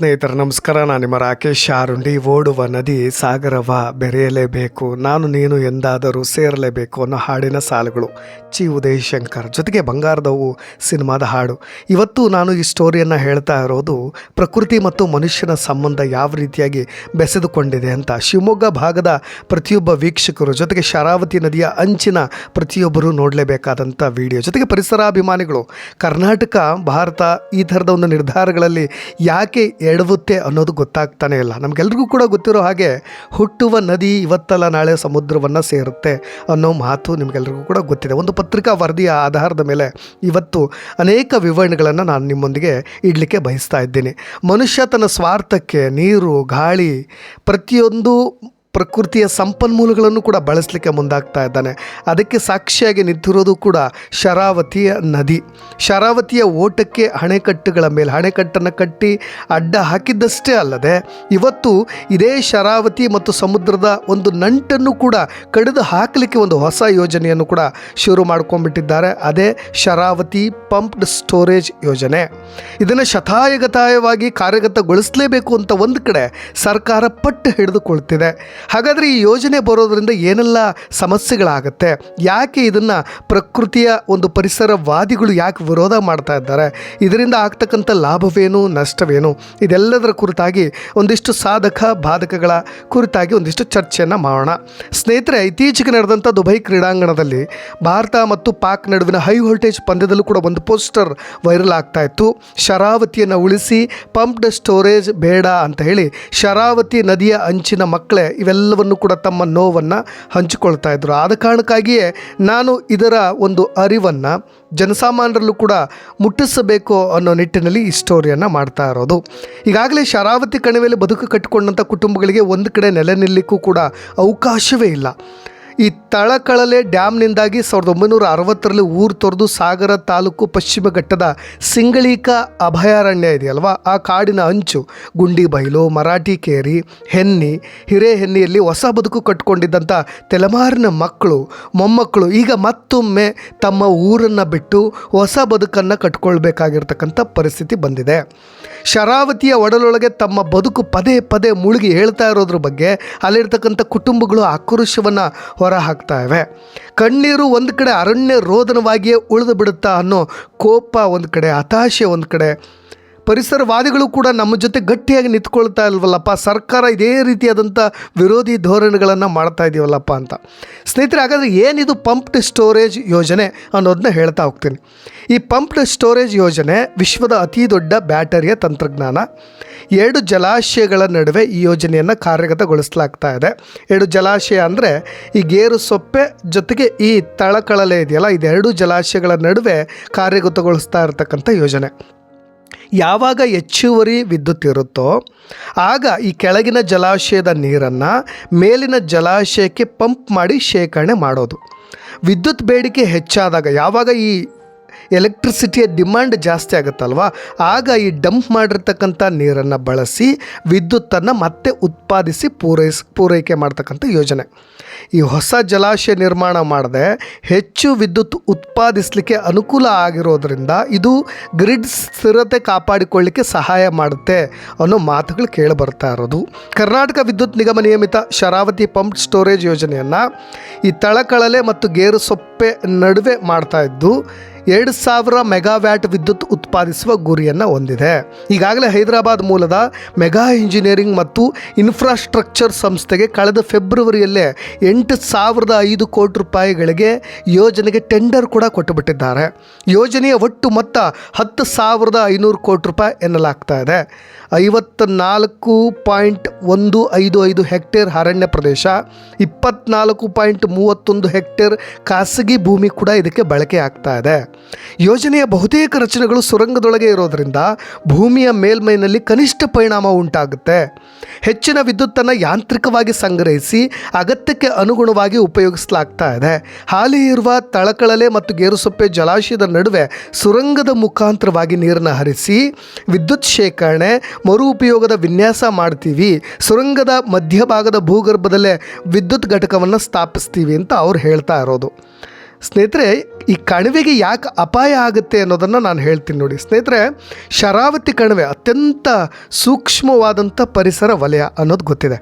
ಸ್ನೇಹಿತರ, ನಮಸ್ಕಾರ. ನಾನು ನಿಮ್ಮ ರಾಕೇಶ್ ಶಾರುಂಡಿ ಓಡುವ ನದಿ ಸಾಗರವ ಬೆರೆಯಲೇಬೇಕು. ನಾನು ನೀನು ಎಂದಾದರೂ ಸೇರಲೇಬೇಕು ಅನ್ನೋ ಹಾಡಿನ ಸಾಲುಗಳು. ಚಿ ಉದಯ್ ಶಂಕರ್ ಜೊತೆಗೆ ಬಂಗಾರದವು ಸಿನಿಮಾದ ಹಾಡು. ಇವತ್ತು ನಾನು ಈ ಸ್ಟೋರಿಯನ್ನು ಹೇಳ್ತಾ ಇರೋದು, ಪ್ರಕೃತಿ ಮತ್ತು ಮನುಷ್ಯನ ಸಂಬಂಧ ಯಾವ ರೀತಿಯಾಗಿ ಬೆಸೆದುಕೊಂಡಿದೆ ಅಂತ. ಶಿವಮೊಗ್ಗ ಭಾಗದ ಪ್ರತಿಯೊಬ್ಬ ವೀಕ್ಷಕರು, ಜೊತೆಗೆ ಶರಾವತಿ ನದಿಯ ಅಂಚಿನ ಪ್ರತಿಯೊಬ್ಬರು ನೋಡಲೇಬೇಕಾದಂಥ ವಿಡಿಯೋ. ಜೊತೆಗೆ ಪರಿಸರಾಭಿಮಾನಿಗಳು, ಕರ್ನಾಟಕ, ಭಾರತ ಈ ಥರದ ಒಂದು ನಿರ್ಧಾರಗಳಲ್ಲಿ ಯಾಕೆ ಎಡವುತ್ತೆ ಅನ್ನೋದು ಗೊತ್ತಾಗ್ತಾನೆ ಇಲ್ಲ. ನಮಗೆಲ್ರಿಗೂ ಕೂಡ ಗೊತ್ತಿರೋ ಹಾಗೆ ಹುಟ್ಟುವ ನದಿ ಇವತ್ತಲ್ಲ ನಾಳೆ ಸಮುದ್ರವನ್ನು ಸೇರುತ್ತೆ ಅನ್ನೋ ಮಾತು ನಿಮಗೆಲ್ರಿಗೂ ಕೂಡ ಗೊತ್ತಿದೆ. ಒಂದು ಪತ್ರಿಕಾ ವರದಿಯ ಆಧಾರದ ಮೇಲೆ ಇವತ್ತು ಅನೇಕ ವಿವರಣೆಗಳನ್ನು ನಾನು ನಿಮ್ಮೊಂದಿಗೆ ಇಡಲಿಕ್ಕೆ ಬಯಸ್ತಾ ಇದ್ದೀನಿ. ಮನುಷ್ಯ ತನ್ನ ಸ್ವಾರ್ಥಕ್ಕೆ ನೀರು, ಗಾಳಿ ಪ್ರತಿಯೊಂದು ಪ್ರಕೃತಿಯ ಸಂಪನ್ಮೂಲಗಳನ್ನು ಕೂಡ ಬಳಸಲಿಕ್ಕೆ ಮುಂದಾಗ್ತಾ ಇದ್ದಾನೆ. ಅದಕ್ಕೆ ಸಾಕ್ಷಿಯಾಗಿ ನಿಂತಿರೋದು ಕೂಡ ಶರಾವತಿಯ ನದಿ. ಶರಾವತಿಯ ಓಟಕ್ಕೆ ಅಣೆಕಟ್ಟುಗಳ ಮೇಲೆ ಅಣೆಕಟ್ಟನ್ನು ಕಟ್ಟಿ ಅಡ್ಡ ಹಾಕಿದ್ದಷ್ಟೇ ಅಲ್ಲದೆ, ಇವತ್ತು ಇದೇ ಶರಾವತಿ ಮತ್ತು ಸಮುದ್ರದ ಒಂದು ನಂಟನ್ನು ಕೂಡ ಕಡಿದು ಹಾಕಲಿಕ್ಕೆ ಒಂದು ಹೊಸ ಯೋಜನೆಯನ್ನು ಕೂಡ ಶುರು ಮಾಡ್ಕೊಂಡ್ಬಿಟ್ಟಿದ್ದಾರೆ. ಅದೇ ಶರಾವತಿ ಪಂಪ್ಡ್ ಸ್ಟೋರೇಜ್ ಯೋಜನೆ. ಇದನ್ನು ಶತಾಯಗತಾಯವಾಗಿ ಕಾರ್ಯಗತಗೊಳಿಸಲೇಬೇಕು ಅಂತ ಒಂದು ಕಡೆ ಸರ್ಕಾರ ಪಟ್ಟು ಹಿಡಿದುಕೊಳ್ತಿದೆ. ಹಾಗಾದರೆ ಈ ಯೋಜನೆ ಬರೋದರಿಂದ ಏನೆಲ್ಲ ಸಮಸ್ಯೆಗಳಾಗತ್ತೆ? ಯಾಕೆ ಇದನ್ನು ಪ್ರಕೃತಿಯ ಒಂದು ಪರಿಸರವಾದಿಗಳು ಯಾಕೆ ವಿರೋಧ ಮಾಡ್ತಾ ಇದ್ದಾರೆ? ಇದರಿಂದ ಆಗ್ತಕ್ಕಂಥ ಲಾಭವೇನು, ನಷ್ಟವೇನು? ಇದೆಲ್ಲದರ ಕುರಿತಾಗಿ ಒಂದಿಷ್ಟು ಸಾಧಕ ಬಾಧಕಗಳ ಕುರಿತಾಗಿ ಒಂದಿಷ್ಟು ಚರ್ಚೆಯನ್ನು ಮಾಡೋಣ. ಸ್ನೇಹಿತರೆ, ಇತ್ತೀಚೆಗೆ ನಡೆದಂಥ ದುಬೈ ಕ್ರೀಡಾಂಗಣದಲ್ಲಿ ಭಾರತ ಮತ್ತು ಪಾಕ್ ನಡುವಿನ ಹೈ ವೋಲ್ಟೇಜ್ ಪಂದ್ಯದಲ್ಲೂ ಕೂಡ ಒಂದು ಪೋಸ್ಟರ್ ವೈರಲ್ ಆಗ್ತಾ ಇತ್ತು. ಶರಾವತಿಯನ್ನು ಉಳಿಸಿ, ಪಂಪ್ಡ್ ಸ್ಟೋರೇಜ್ ಬೇಡ ಅಂತ ಹೇಳಿ ಶರಾವತಿ ನದಿಯ ಅಂಚಿನ ಮಕ್ಕಳೇ ಇವೆಲ್ಲವನ್ನು ಕೂಡ ತಮ್ಮ ನೋವನ್ನು ಹಂಚಿಕೊಳ್ತಾ ಇದ್ದರು ಆದ ಕಾರಣಕ್ಕಾಗಿಯೇ ನಾನು ಇದರ ಒಂದು ಅರಿವನ್ನು ಜನಸಾಮಾನ್ಯರಲ್ಲೂ ಕೂಡ ಮುಟ್ಟಿಸಬೇಕು ಅನ್ನೋ ನಿಟ್ಟಿನಲ್ಲಿ ಈ ಸ್ಟೋರಿಯನ್ನು ಮಾಡ್ತಾ ಇರೋದು. ಈಗಾಗಲೇ ಶರಾವತಿ ಕಣಿವೆಯಲ್ಲಿ ಬದುಕು ಕಟ್ಟಿಕೊಂಡಂಥ ಕುಟುಂಬಗಳಿಗೆ ಒಂದು ಕಡೆ ನೆಲೆ ನಿಲ್ಲಕ್ಕೂ ಕೂಡ ಅವಕಾಶವೇ ಇಲ್ಲ. ಈ ತಳಕಳಲೆ ಡ್ಯಾಮ್ನಿಂದಾಗಿ ಸಾವಿರದ ಒಂಬೈನೂರ ಅರವತ್ತರಲ್ಲಿ ಊರು ತೊರೆದು ಸಾಗರ ತಾಲೂಕು ಪಶ್ಚಿಮ ಘಟ್ಟದ ಸಿಂಗಳೀಕ ಅಭಯಾರಣ್ಯ ಇದೆಯಲ್ವಾ? ಆ ಕಾಡಿನ ಅಂಚು, ಗುಂಡಿ ಬೈಲು, ಮರಾಠಿ ಕೇರಿ, ಹೆನ್ನಿ ಹಿರೇಹೆನ್ನಿಯಲ್ಲಿ ಹೊಸ ಬದುಕು ಕಟ್ಕೊಂಡಿದ್ದಂಥ ತಲೆಮಾರಿನ ಮಕ್ಕಳು, ಮೊಮ್ಮಕ್ಕಳು ಈಗ ಮತ್ತೊಮ್ಮೆ ತಮ್ಮ ಊರನ್ನು ಬಿಟ್ಟು ಹೊಸ ಬದುಕನ್ನು ಕಟ್ಕೊಳ್ಬೇಕಾಗಿರ್ತಕ್ಕಂಥ ಪರಿಸ್ಥಿತಿ ಬಂದಿದೆ. ಶರಾವತಿಯ ಒಡಲೊಳಗೆ ತಮ್ಮ ಬದುಕು ಪದೇ ಪದೇ ಮುಳುಗಿ ಹೇಳ್ತಾ ಇರೋದ್ರ ಬಗ್ಗೆ ಅಲ್ಲಿರ್ತಕ್ಕಂಥ ಕುಟುಂಬಗಳು ಆಕ್ರೋಶವನ್ನು ಹಾಕ್ತಾ ಇವೆ ಕಣ್ಣೀರು ಒಂದು ಕಡೆ ಅರಣ್ಯ ರೋದನವಾಗಿಯೇ ಉಳಿದು ಬಿಡುತ್ತಾ ಅನ್ನೋ ಕೋಪ ಒಂದು ಕಡೆ, ಹತಾಶೆ ಒಂದು ಕಡೆ. ಪರಿಸರವಾದಿಗಳು ಕೂಡ ನಮ್ಮ ಜೊತೆ ಗಟ್ಟಿಯಾಗಿ ನಿಂತ್ಕೊಳ್ತಾ ಇಲ್ವಲ್ಲಪ್ಪ? ಸರ್ಕಾರ ಇದೇ ರೀತಿಯಾದಂಥ ವಿರೋಧಿ ಧೋರಣೆಗಳನ್ನು ಮಾಡ್ತಾ ಇದೀವಲ್ಲಪ್ಪ ಅಂತ. ಸ್ನೇಹಿತರೆ, ಹಾಗಾದರೆ ಏನಿದು ಪಂಪ್ಡ್ ಸ್ಟೋರೇಜ್ ಯೋಜನೆ ಅನ್ನೋದನ್ನ ಹೇಳ್ತಾ ಹೋಗ್ತೀನಿ. ಈ ಪಂಪ್ಡ್ ಸ್ಟೋರೇಜ್ ಯೋಜನೆ ವಿಶ್ವದ ಅತಿ ದೊಡ್ಡ ಬ್ಯಾಟರಿಯ ತಂತ್ರಜ್ಞಾನ. ಎರಡು ಜಲಾಶಯಗಳ ನಡುವೆ ಈ ಯೋಜನೆಯನ್ನು ಕಾರ್ಯಗತಗೊಳಿಸಲಾಗ್ತಾ ಇದೆ. ಎರಡು ಜಲಾಶಯ ಅಂದರೆ ಈ ಗೇರು ಸೊಪ್ಪೆ ಜೊತೆಗೆ ಈ ತಳಕಳಲೆ ಇದೆಯಲ್ಲ, ಇದೆರಡು ಜಲಾಶಯಗಳ ನಡುವೆ ಕಾರ್ಯಗತಗೊಳಿಸ್ತಾ ಇರತಕ್ಕಂಥ ಯೋಜನೆ. ಯಾವಾಗ ಹೆಚ್ಚುವರಿ ವಿದ್ಯುತ್ ಇರುತ್ತೋ ಆಗ ಈ ಕೆಳಗಿನ ಜಲಾಶಯದ ನೀರನ್ನು ಮೇಲಿನ ಜಲಾಶಯಕ್ಕೆ ಪಂಪ್ ಮಾಡಿ ಶೇಖರಣೆ ಮಾಡೋದು. ವಿದ್ಯುತ್ ಬೇಡಿಕೆ ಹೆಚ್ಚಾದಾಗ ಯಾವಾಗ ಈ ಎಲೆಕ್ಟ್ರಿಸಿಟಿಯ ಡಿಮ್ಯಾಂಡ್ ಜಾಸ್ತಿ ಆಗುತ್ತಲ್ವ? ಆಗ ಈ ಡಂಪ್ ಮಾಡಿರ್ತಕ್ಕಂಥ ನೀರನ್ನು ಬಳಸಿ ವಿದ್ಯುತ್ತನ್ನು ಮತ್ತೆ ಉತ್ಪಾದಿಸಿ ಪೂರೈಸ್, ಪೂರೈಕೆ ಮಾಡ್ತಕ್ಕಂಥ ಯೋಜನೆ. ಈ ಹೊಸ ಜಲಾಶಯ ನಿರ್ಮಾಣ ಮಾಡದೆ ಹೆಚ್ಚು ವಿದ್ಯುತ್ ಉತ್ಪಾದಿಸಲಿಕ್ಕೆ ಅನುಕೂಲ ಆಗಿರೋದ್ರಿಂದ ಇದು ಗ್ರಿಡ್ ಸ್ಥಿರತೆ ಕಾಪಾಡಿಕೊಳ್ಳಿಕ್ಕೆ ಸಹಾಯ ಮಾಡುತ್ತೆ ಅನ್ನೋ ಮಾತುಗಳು ಕೇಳಿ ಬರ್ತಾ ಇರೋದು. ಕರ್ನಾಟಕ ವಿದ್ಯುತ್ ನಿಗಮ ನಿಯಮಿತ ಶರಾವತಿ ಪಂಪ್ ಸ್ಟೋರೇಜ್ ಯೋಜನೆಯನ್ನು ಈ ತಳಕಳಲೆ ಮತ್ತು ಗೇರು ಸೊಪ್ಪೆ ನಡುವೆ ಮಾಡ್ತಾ ಇದ್ದು ಎರಡು ಸಾವಿರ ಮೆಗಾವ್ಯಾಟ್ ವಿದ್ಯುತ್ ಉತ್ಪಾದಿಸುವ ಗುರಿಯನ್ನು ಹೊಂದಿದೆ. ಈಗಾಗಲೇ ಹೈದರಾಬಾದ್ ಮೂಲದ ಮೆಗಾ ಇಂಜಿನಿಯರಿಂಗ್ ಮತ್ತು ಇನ್ಫ್ರಾಸ್ಟ್ರಕ್ಚರ್ ಸಂಸ್ಥೆಗೆ ಕಳೆದ ಫೆಬ್ರವರಿಯಲ್ಲೇ ಎಂಟು ಸಾವಿರದ ಐದು ಕೋಟಿ ರೂಪಾಯಿಗಳಿಗೆ ಯೋಜನೆಗೆ ಟೆಂಡರ್ ಕೂಡ ಕೊಟ್ಟುಬಿಟ್ಟಿದ್ದಾರೆ. ಯೋಜನೆಯ ಒಟ್ಟು ಮೊತ್ತ ಹತ್ತು ಸಾವಿರದ ಐನೂರು ಕೋಟಿ ರೂಪಾಯಿ ಎನ್ನಲಾಗ್ತಾ ಇದೆ. ಐವತ್ತ ನಾಲ್ಕು ಪಾಯಿಂಟ್ ಒಂದು ಐದು ಐದು ಹೆಕ್ಟೇರ್ ಅರಣ್ಯ ಪ್ರದೇಶ, ಇಪ್ಪತ್ನಾಲ್ಕು ಪಾಯಿಂಟ್ ಮೂವತ್ತೊಂದು ಹೆಕ್ಟೇರ್ ಖಾಸಗಿ ಭೂಮಿ ಕೂಡ ಇದಕ್ಕೆ ಬಳಕೆ ಆಗ್ತಾ ಇದೆ. ಯೋಜನೆಯ ಬಹುತೇಕ ರಚನೆಗಳು ಸುರಂಗದೊಳಗೆ ಇರೋದರಿಂದ ಭೂಮಿಯ ಮೇಲ್ಮೈನಲ್ಲಿ ಕನಿಷ್ಠ ಪರಿಣಾಮ ಉಂಟಾಗುತ್ತೆ. ಹೆಚ್ಚಿನ ವಿದ್ಯುತ್ತನ್ನು ಯಾಂತ್ರಿಕವಾಗಿ ಸಂಗ್ರಹಿಸಿ ಅಗತ್ಯಕ್ಕೆ ಅನುಗುಣವಾಗಿ ಉಪಯೋಗಿಸಲಾಗ್ತಾ ಇದೆ. ಹಾಲಿ ಇರುವ ತಳಕಳಲೆ ಮತ್ತು ಗೇರುಸೊಪ್ಪೆ ಜಲಾಶಯದ ನಡುವೆ ಸುರಂಗದ ಮುಖಾಂತರವಾಗಿ ನೀರನ್ನು ಹರಿಸಿ ವಿದ್ಯುತ್ ಶೇಖರಣೆ, ಮರು ಉಪಯೋಗದ ವಿನ್ಯಾಸ ಮಾಡ್ತೀವಿ. ಸುರಂಗದ ಮಧ್ಯಭಾಗದ ಭೂಗರ್ಭದಲ್ಲೇ ವಿದ್ಯುತ್ ಘಟಕವನ್ನು ಸ್ಥಾಪಿಸ್ತೀವಿ ಅಂತ ಅವ್ರು ಹೇಳ್ತಾ ಇರೋದು. ಸ್ನೇಹಿತರೆ, ಈ ಕಣಿವೆಗೆ ಯಾಕೆ ಅಪಾಯ ಆಗುತ್ತೆ ಅನ್ನೋದನ್ನು ನಾನು ಹೇಳ್ತೀನಿ ನೋಡಿ. ಸ್ನೇಹಿತರೆ, ಶರಾವತಿ ಕಣಿವೆ ಅತ್ಯಂತ ಸೂಕ್ಷ್ಮವಾದಂಥ ಪರಿಸರ ವಲಯ ಅನ್ನೋದು ಗೊತ್ತಿದೆ.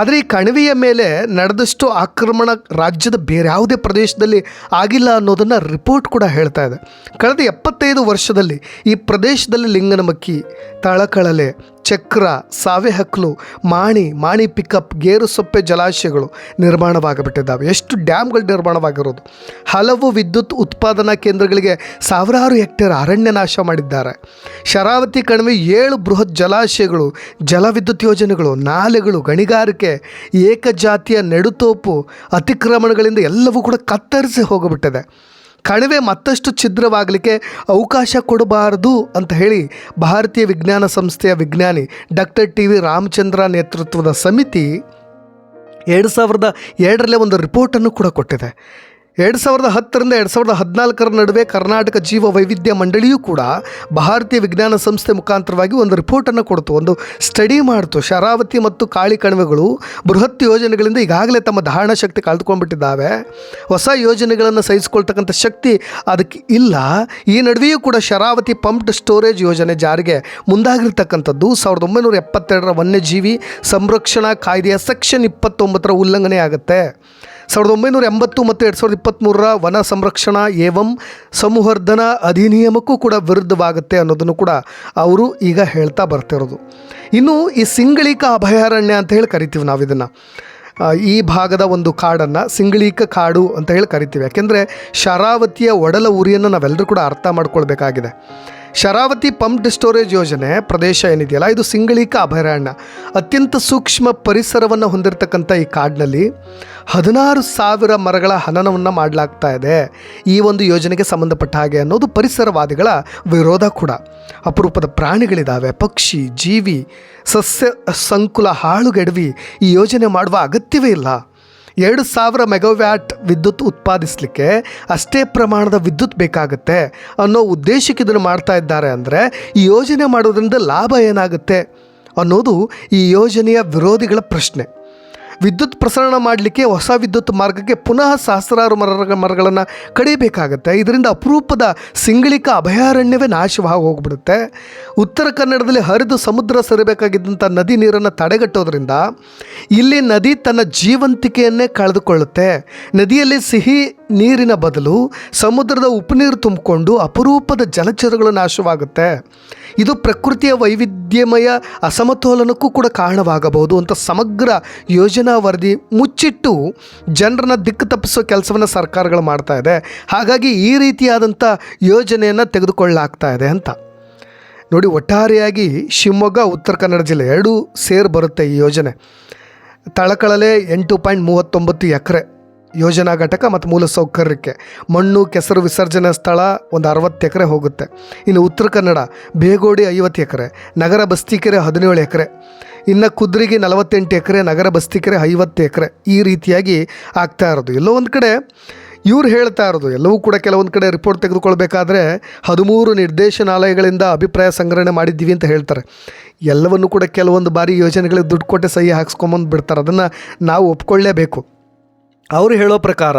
ಆದರೆ ಈ ಕಣಿವೆಯ ಮೇಲೆ ನಡೆದಷ್ಟು ಆಕ್ರಮಣ ರಾಜ್ಯದ ಬೇರೆ ಯಾವುದೇ ಪ್ರದೇಶದಲ್ಲಿ ಆಗಿಲ್ಲ ಅನ್ನೋದನ್ನು ರಿಪೋರ್ಟ್ ಕೂಡ ಹೇಳ್ತಾ ಇದೆ. ಕಳೆದ ಎಪ್ಪತ್ತೈದು ವರ್ಷದಲ್ಲಿ ಈ ಪ್ರದೇಶದಲ್ಲಿ ಲಿಂಗನಮಕ್ಕಿ, ತಳಕಳಲೆ ಚಕ್ರ, ಸಾವೆ ಹಕ್ಲು, ಮಾಣಿ ಮಾಣಿ ಪಿಕಪ್ ಗೇರು ಸೊಪ್ಪೆ ಜಲಾಶಯಗಳು ನಿರ್ಮಾಣವಾಗಬಿಟ್ಟಿದ್ದಾವೆ. ಎಷ್ಟು ಡ್ಯಾಮ್ಗಳು ನಿರ್ಮಾಣವಾಗಿರೋದು. ಹಲವು ವಿದ್ಯುತ್ ಉತ್ಪಾದನಾ ಕೇಂದ್ರಗಳಿಗೆ ಸಾವಿರಾರು ಹೆಕ್ಟೇರ್ ಅರಣ್ಯ ನಾಶ ಮಾಡಿದ್ದಾರೆ. ಶರಾವತಿ ಕಣಿವೆ ಏಳು ಬೃಹತ್ ಜಲಾಶಯಗಳು, ಜಲವಿದ್ಯುತ್ ಯೋಜನೆಗಳು, ನಾಲೆಗಳು, ಗಣಿಗಾರಿಕೆ, ಏಕಜಾತಿಯ ನೆಡುತೋಪು, ಅತಿಕ್ರಮಣಗಳಿಂದ ಎಲ್ಲವೂ ಕೂಡ ಕತ್ತರಿಸಿ ಹೋಗಿಬಿಟ್ಟಿದೆ. ಕಣಿವೆ ಮತ್ತಷ್ಟು ಛಿದ್ರವಾಗಲಿಕ್ಕೆ ಅವಕಾಶ ಕೊಡಬಾರದು ಅಂತ ಹೇಳಿ ಭಾರತೀಯ ವಿಜ್ಞಾನ ಸಂಸ್ಥೆಯ ವಿಜ್ಞಾನಿ ಡಾಕ್ಟರ್ ಟಿ ವಿ ರಾಮಚಂದ್ರ ನೇತೃತ್ವದ ಸಮಿತಿ ಎರಡು ಸಾವಿರದ ಎರಡರಲ್ಲೇ ಒಂದು ರಿಪೋರ್ಟನ್ನು ಕೂಡ ಕೊಟ್ಟಿದೆ. ಎರಡು ಸಾವಿರದ ಹತ್ತರಿಂದ ಎರಡು ಸಾವಿರದ ಹದಿನಾಲ್ಕರ ನಡುವೆ ಕರ್ನಾಟಕ ಜೀವ ವೈವಿಧ್ಯ ಮಂಡಳಿಯೂ ಕೂಡ ಭಾರತೀಯ ವಿಜ್ಞಾನ ಸಂಸ್ಥೆ ಮುಖಾಂತರವಾಗಿ ಒಂದು ರಿಪೋರ್ಟನ್ನು ಕೊಡ್ತು, ಒಂದು ಸ್ಟಡಿ ಮಾಡ್ತು. ಶರಾವತಿ ಮತ್ತು ಕಾಳಿ ಕಣಿವೆಗಳು ಬೃಹತ್ ಯೋಜನೆಗಳಿಂದ ಈಗಾಗಲೇ ತಮ್ಮ ಧಾರಣಾ ಶಕ್ತಿ ಕಳೆದುಕೊಂಡ್ಬಿಟ್ಟಿದ್ದಾವೆ ಹೊಸ ಯೋಜನೆಗಳನ್ನು ಸಹಿಸಿಕೊಳ್ತಕ್ಕಂಥ ಶಕ್ತಿ ಅದಕ್ಕೆ ಇಲ್ಲ. ಈ ನಡುವೆಯೂ ಕೂಡ ಶರಾವತಿ ಪಂಪ್ಡ್ ಸ್ಟೋರೇಜ್ ಯೋಜನೆ ಜಾರಿಗೆ ಮುಂದಾಗಿರ್ತಕ್ಕಂಥದ್ದು ಸಾವಿರದ ಒಂಬೈನೂರ ಎಪ್ಪತ್ತೆರಡರ ವನ್ಯಜೀವಿ ಸಂರಕ್ಷಣಾ ಕಾಯ್ದೆಯ ಸೆಕ್ಷನ್ ಇಪ್ಪತ್ತೊಂಬತ್ತರ ಉಲ್ಲಂಘನೆ ಆಗುತ್ತೆ ಸಾವಿರದ ಒಂಬೈನೂರ ಎಂಬತ್ತು ಮತ್ತು ಎರಡು ಸಾವಿರದ ಇಪ್ಪತ್ತ್ಮೂರರ ವನ ಸಂರಕ್ಷಣಾ ಏವಂ ಸಂವರ್ಧನ ಅಧಿನಿಯಮಕ್ಕೂ ಕೂಡ ವಿರುದ್ಧವಾಗುತ್ತೆ ಅನ್ನೋದನ್ನು ಕೂಡ ಅವರು ಈಗ ಹೇಳ್ತಾ ಬರ್ತಿರೋದು ಇನ್ನು ಈ ಸಿಂಗಳಿಕ ಅಭಯಾರಣ್ಯ ಅಂತ ಹೇಳಿ ಕರಿತೀವಿ ನಾವು ಇದನ್ನು. ಈ ಭಾಗದ ಒಂದು ಕಾಡನ್ನು ಸಿಂಗಳೀಕ ಕಾಡು ಅಂತ ಹೇಳಿ ಕರಿತೀವಿ. ಯಾಕೆಂದರೆ ಶರಾವತಿಯ ಒಡಲ ಉರಿಯನ್ನು ನಾವೆಲ್ಲರೂ ಕೂಡ ಅರ್ಥ ಮಾಡ್ಕೊಳ್ಬೇಕಾಗಿದೆ. ಶರಾವತಿ ಪಂಪ್ಡ್ ಸ್ಟೋರೇಜ್ ಯೋಜನೆ ಪ್ರದೇಶ ಏನಿದೆಯಲ್ಲ, ಇದು ಸಿಂಗಳೀಕ ಅಭಯಾರಣ್ಯ. ಅತ್ಯಂತ ಸೂಕ್ಷ್ಮ ಪರಿಸರವನ್ನು ಹೊಂದಿರತಕ್ಕಂಥ ಈ ಕಾಡಿನಲ್ಲಿ ಹದಿನಾರು ಸಾವಿರ ಮರಗಳ ಹನನವನ್ನು ಮಾಡಲಾಗ್ತಾ ಇದೆ. ಈ ಒಂದು ಯೋಜನೆಗೆ ಸಂಬಂಧಪಟ್ಟ ಹಾಗೆ ಅನ್ನೋದು ಪರಿಸರವಾದಿಗಳ ವಿರೋಧ ಕೂಡ. ಅಪರೂಪದ ಪ್ರಾಣಿಗಳಿದ್ದಾವೆ ಪಕ್ಷಿ, ಜೀವಿ, ಸಸ್ಯ, ಸಂಕುಲ ಹಾಳುಗೆಡವಿ ಈ ಯೋಜನೆ ಮಾಡುವ ಅಗತ್ಯವೇ ಇಲ್ಲ. ಎರಡು ಸಾವಿರ ಮೆಗಾವ್ಯಾಟ್ ವಿದ್ಯುತ್ ಉತ್ಪಾದಿಸಲಿಕ್ಕೆ ಅಷ್ಟೇ ಪ್ರಮಾಣದ ವಿದ್ಯುತ್ ಬೇಕಾಗುತ್ತೆ ಅನ್ನೋ ಉದ್ದೇಶಕ್ಕೆ ಇದನ್ನು ಮಾಡ್ತಾ ಇದ್ದಾರೆ ಅಂದರೆ ಈ ಯೋಜನೆ ಮಾಡೋದ್ರಿಂದ ಲಾಭ ಏನಾಗುತ್ತೆ ಅನ್ನೋದು ಈ ಯೋಜನೆಯ ವಿರೋಧಿಗಳ ಪ್ರಶ್ನೆ. ವಿದ್ಯುತ್ ಪ್ರಸರಣ ಮಾಡಲಿಕ್ಕೆ ಹೊಸ ವಿದ್ಯುತ್ ಮಾರ್ಗಕ್ಕೆ ಪುನಃ ಸಹಸ್ರಾರು ಮರ ಮರಗಳನ್ನು ಕಡಿಬೇಕಾಗತ್ತೆ. ಇದರಿಂದ ಅಪರೂಪದ ಸಿಂಗಳಿಕ ಅಭಯಾರಣ್ಯವೇ ನಾಶವಾಗಿ ಹೋಗ್ಬಿಡುತ್ತೆ. ಉತ್ತರ ಕನ್ನಡದಲ್ಲಿ ಹರಿದು ಸಮುದ್ರ ಸರಿಬೇಕಾಗಿದ್ದಂಥ ನದಿ ನೀರನ್ನು ತಡೆಗಟ್ಟೋದ್ರಿಂದ ಇಲ್ಲಿ ನದಿ ತನ್ನ ಜೀವಂತಿಕೆಯನ್ನೇ ಕಳೆದುಕೊಳ್ಳುತ್ತೆ. ನದಿಯಲ್ಲಿ ಸಿಹಿ ನೀರಿನ ಬದಲು ಸಮುದ್ರದ ಉಪನೀರು ತುಂಬಿಕೊಂಡು ಅಪರೂಪದ ಜಲಚರಗಳು ನಾಶವಾಗುತ್ತೆ. ಇದು ಪ್ರಕೃತಿಯ ವೈವಿಧ್ಯಮಯ ಅಸಮತೋಲನಕ್ಕೂ ಕೂಡ ಕಾರಣವಾಗಬಹುದು ಅಂತ ಸಮಗ್ರ ಯೋಜನಾ ವರದಿ ಮುಚ್ಚಿಟ್ಟು ಜನರನ್ನ ದಿಕ್ಕು ತಪ್ಪಿಸೋ ಕೆಲಸವನ್ನು ಸರ್ಕಾರಗಳು ಮಾಡ್ತಾ ಇದೆ. ಹಾಗಾಗಿ ಈ ರೀತಿಯಾದಂಥ ಯೋಜನೆಯನ್ನು ತೆಗೆದುಕೊಳ್ಳಲಾಗ್ತಾ ಇದೆ ಅಂತ. ನೋಡಿ, ಒಟ್ಟಾರೆಯಾಗಿ ಶಿವಮೊಗ್ಗ, ಉತ್ತರ ಕನ್ನಡ ಜಿಲ್ಲೆ ಎರಡೂ ಸೇರಿ ಬರುತ್ತೆ ಈ ಯೋಜನೆ. ತಳಕಳಲೆ ಎಂಟು ಪಾಯಿಂಟ್ ಮೂವತ್ತೊಂಬತ್ತು ಎಕರೆ. ಯೋಜನಾ ಘಟಕ ಮತ್ತು ಮೂಲಸೌಕರ್ಯಕ್ಕೆ ಮಣ್ಣು, ಕೆಸರು ವಿಸರ್ಜನೆ ಸ್ಥಳ ಒಂದು ಅರವತ್ತು ಎಕರೆ ಹೋಗುತ್ತೆ. ಇನ್ನು ಉತ್ತರ ಕನ್ನಡ, ಬೇಗೋಡಿ ಐವತ್ತು ಎಕರೆ, ನಗರ ಬಸ್ತಿಕೆರೆ ಹದಿನೇಳು ಎಕರೆ. ಇನ್ನು ಕುದ್ರಿಗೆ ನಲವತ್ತೆಂಟು ಎಕರೆ, ನಗರ ಬಸ್ತಿಕೆರೆ ಐವತ್ತು ಎಕರೆ. ಈ ರೀತಿಯಾಗಿ ಆಗ್ತಾ ಇರೋದು. ಎಲ್ಲೋ ಒಂದು ಕಡೆ ಇವ್ರು ಹೇಳ್ತಾ ಇರೋದು. ಎಲ್ಲವೂ ಕೂಡ ಕೆಲವೊಂದು ಕಡೆ ರಿಪೋರ್ಟ್ ತೆಗೆದುಕೊಳ್ಬೇಕಾದ್ರೆ ಹದಿಮೂರು ನಿರ್ದೇಶನಾಲಯಗಳಿಂದ ಅಭಿಪ್ರಾಯ ಸಂಗ್ರಹಣೆ ಮಾಡಿದ್ದೀವಿ ಅಂತ ಹೇಳ್ತಾರೆ. ಎಲ್ಲವನ್ನು ಕೂಡ ಕೆಲವೊಂದು ಬಾರಿ ಯೋಜನೆಗಳಿಗೆ ದುಡ್ಡು ಕೊಟ್ಟೆ ಸಹಿ ಹಾಕ್ಸ್ಕೊಂಬಂದು ಬಿಡ್ತಾರೆ. ಅದನ್ನು ನಾವು ಒಪ್ಕೊಳ್ಳೇಬೇಕು. ಅವರು ಹೇಳೋ ಪ್ರಕಾರ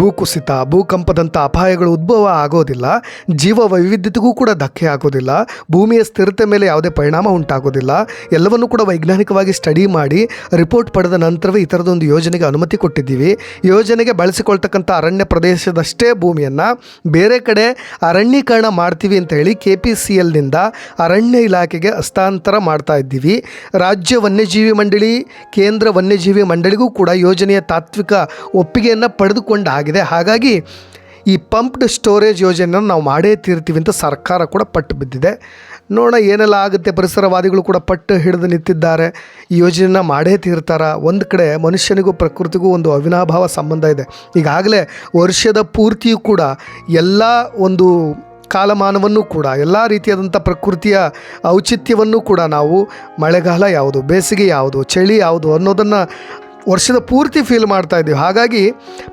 ಭೂಕುಸಿತ, ಭೂಕಂಪದಂಥ ಅಪಾಯಗಳು ಉದ್ಭವ ಆಗೋದಿಲ್ಲ ಜೀವ ವೈವಿಧ್ಯತೆಗೂ ಕೂಡ ಧಕ್ಕೆ ಆಗೋದಿಲ್ಲ, ಭೂಮಿಯ ಸ್ಥಿರತೆ ಮೇಲೆ ಯಾವುದೇ ಪರಿಣಾಮ ಉಂಟಾಗೋದಿಲ್ಲ, ಎಲ್ಲವನ್ನು ಕೂಡ ವೈಜ್ಞಾನಿಕವಾಗಿ ಸ್ಟಡಿ ಮಾಡಿ ರಿಪೋರ್ಟ್ ಪಡೆದ ನಂತರವೇ ಈ ಥರದೊಂದು ಯೋಜನೆಗೆ ಅನುಮತಿ ಕೊಟ್ಟಿದ್ದೀವಿ. ಯೋಜನೆಗೆ ಬಳಸಿಕೊಳ್ತಕ್ಕಂಥ ಅರಣ್ಯ ಪ್ರದೇಶದಷ್ಟೇ ಭೂಮಿಯನ್ನು ಬೇರೆ ಕಡೆ ಅರಣ್ಯೀಕರಣ ಮಾಡ್ತೀವಿ ಅಂತ ಹೇಳಿ ಕೆ ಪಿ ಸಿ ಎಲ್ನಿಂದ ಅರಣ್ಯ ಇಲಾಖೆಗೆ ಹಸ್ತಾಂತರ ಮಾಡ್ತಾ ಇದ್ದೀವಿ. ರಾಜ್ಯ ವನ್ಯಜೀವಿ ಮಂಡಳಿ, ಕೇಂದ್ರ ವನ್ಯಜೀವಿ ಮಂಡಳಿಗೂ ಕೂಡ ಯೋಜನೆಯ ತಾತ್ವಿಕ ಒಪ್ಪಿಗೆಯನ್ನು ಪಡೆದುಕೊಂಡಾಗಿದೆ. ಹಾಗಾಗಿ ಈ ಪಂಪ್ಡ್ ಸ್ಟೋರೇಜ್ ಯೋಜನೆಯನ್ನು ನಾವು ಮಾಡೇ ತೀರ್ತೀವಿ ಅಂತ ಸರ್ಕಾರ ಕೂಡ ಪಟ್ಟು ಬಿದ್ದಿದೆ. ನೋಡೋಣ ಏನೆಲ್ಲ ಆಗುತ್ತೆ. ಪರಿಸರವಾದಿಗಳು ಕೂಡ ಪಟ್ಟು ಹಿಡಿದು ನಿಂತಿದ್ದಾರೆ. ಈ ಯೋಜನೆನ ಮಾಡೇ ತೀರ್ತಾರ? ಒಂದು ಕಡೆ ಮನುಷ್ಯನಿಗೂ ಪ್ರಕೃತಿಗೂ ಒಂದು ಅವಿನಾಭಾವ ಸಂಬಂಧ ಇದೆ. ಈಗಾಗಲೇ ವರ್ಷದ ಪೂರ್ತಿಯೂ ಕೂಡ ಎಲ್ಲ ಒಂದು ಕಾಲಮಾನವನ್ನು ಕೂಡ, ಎಲ್ಲ ರೀತಿಯಾದಂಥ ಪ್ರಕೃತಿಯ ಔಚಿತ್ಯವನ್ನು ಕೂಡ ನಾವು ಮಳೆಗಾಲ ಯಾವುದು, ಬೇಸಿಗೆ ಯಾವುದು, ಚಳಿ ಯಾವುದು ಅನ್ನೋದನ್ನು ವರ್ಷದ ಪೂರ್ತಿ ಫೀಲ್ ಮಾಡ್ತಾ ಇದ್ದೀವಿ. ಹಾಗಾಗಿ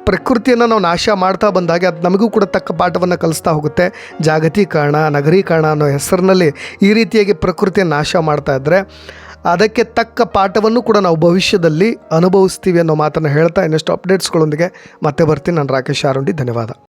ಪ್ರಕೃತಿಯನ್ನು ನಾವು ನಾಶ ಮಾಡ್ತಾ ಬಂದಾಗ ಅದು ನಮಗೂ ಕೂಡ ತಕ್ಕ ಪಾಠವನ್ನು ಕಲಿಸ್ತಾ ಹೋಗುತ್ತೆ. ಜಾಗತೀಕರಣ, ನಗರೀಕರಣ ಅನ್ನೋ ಹೆಸರಿನಲ್ಲಿ ಈ ರೀತಿಯಾಗಿ ಪ್ರಕೃತಿಯನ್ನು ನಾಶ ಮಾಡ್ತಾ ಇದ್ದರೆ ಅದಕ್ಕೆ ತಕ್ಕ ಪಾಠವನ್ನು ಕೂಡ ನಾವು ಭವಿಷ್ಯದಲ್ಲಿ ಅನುಭವಿಸ್ತೀವಿ ಅನ್ನೋ ಮಾತನ್ನು ಹೇಳ್ತಾ ಇನ್ನಷ್ಟು ಅಪ್ಡೇಟ್ಸ್ಗಳೊಂದಿಗೆ ಮತ್ತೆ ಬರ್ತೀನಿ. ನಾನು ರಾಕೇಶ್ ಆರುಂಡಿ, ಧನ್ಯವಾದ.